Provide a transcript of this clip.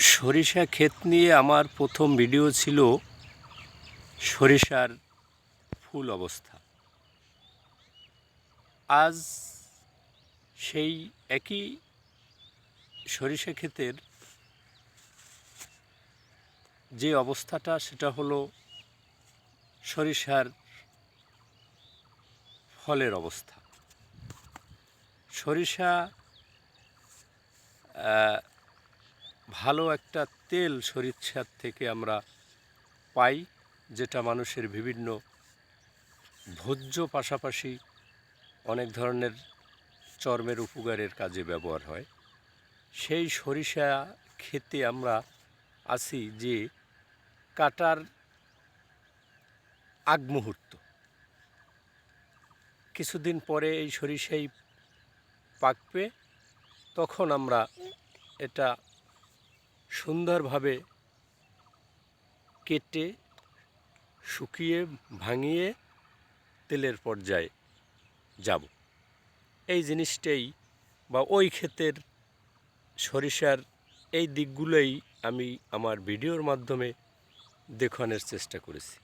সরিষা ক্ষেত নিয়ে আমার প্রথম ভিডিও ছিল সরিষার ফুল অবস্থা। আজ সেই একই সরিষা ক্ষেতের যে অবস্থাটা, সেটা হলো সরিষার ফলের অবস্থা। সরিষা ভালো একটা তেল সরিষার থেকে আমরা পাই, যেটা মানুষের বিভিন্ন ভোজ্য পাশাপাশি অনেক ধরনের চর্মের উপকারের কাজে ব্যবহার হয়। সেই সরিষা খেতে আমরা আছি যে কাটার আগ মুহূর্ত। কিছুদিন পরে এই সরিষাই পাকবে, তখন আমরা এটা সুন্দরভাবে কেটে, শুকিয়ে, ভাঙিয়ে তেলের পর্যায়ে যাব। এই জিনিসটাই বা ওই ক্ষেতের সরিষার এই দিকগুলোই আমি আমার ভিডিওর মাধ্যমে দেখানোর চেষ্টা করেছি।